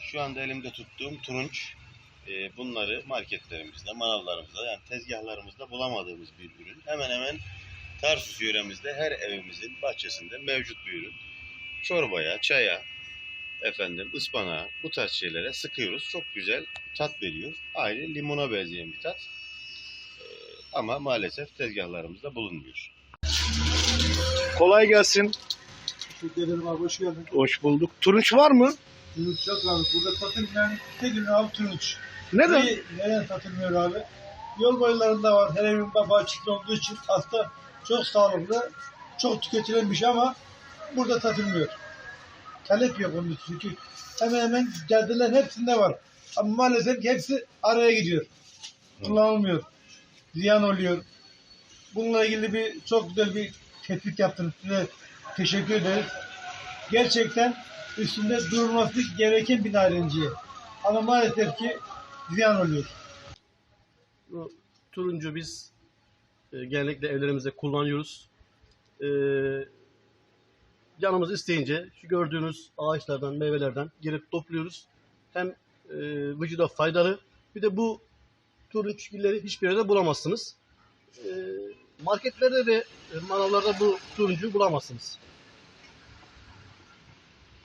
Şu anda elimde tuttuğum turunç. Ee, Bunları marketlerimizde, manavlarımızda yani tezgahlarımızda bulamadığımız bir ürün. Hemen hemen Tarsus yöremizde her evimizin bahçesinde mevcut bir ürün. Çorbaya, çaya, efendim ıspanağa bu tarz şeylere sıkıyoruz. Çok güzel tat veriyor. Aynı limona benzeyen bir tat. Ee, Ama maalesef tezgahlarımızda bulunmuyor. Kolay gelsin. Teşekkür ederim abi, hoş geldin. Hoş bulduk. Turunç var mı? Turunç yok abi. Burada satılmayan tek ürün abi turunç. Neden? Niye- Neden satılmıyor abi? Yol boylarında var. Her evin bahçesinde olduğu için aslında çok sağlıklı, çok tüketilen bir şey ama burada satılmıyor. Talep yok onun için. Çünkü hemen hemen caddelerin hepsinde var. Ama maalesef hepsi araya gidiyor. Kullanılmıyor. Ziyan oluyor. Bununla ilgili bir çok güzel bir tespit yaptınız. Size teşekkür ederiz. Gerçekten üstünde durması gereken bir narenciye. Ama maalesef ki ziyan oluyor. Bu turuncu biz e, genellikle evlerimizde kullanıyoruz. E, canımız isteyince şu gördüğünüz ağaçlardan, meyvelerden girip topluyoruz. Hem e, vücuda faydalı bir de bu turunç gülleri hiçbir yerde bulamazsınız. E, marketlerde ve manavlarda bu turuncu bulamazsınız.